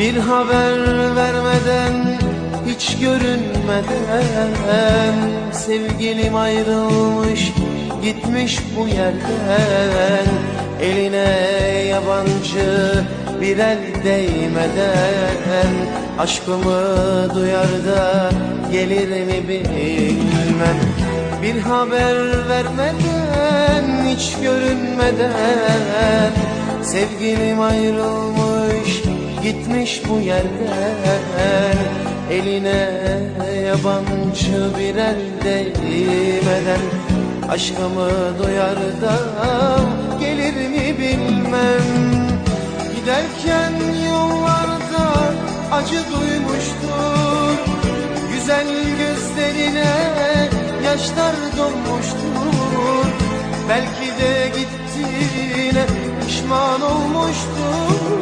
Bir haber vermeden hiç görünmeden Sevgilim ayrılmış gitmiş bu yerden. Eline yabancı bir el değmeden Aşkımı duyar da gelir mi bilmem. Bir haber vermeden hiç görünmeden Sevgilim ayrılmış gitmiş bu yerden Eline yabancı bir el değmeden Aşkımı duyar da gelir mi bilmem. Giderken yollarda acı duymuştur Güzel gözlerine yaşlar dolmuştur Belki de gittiğine pişman olmuştur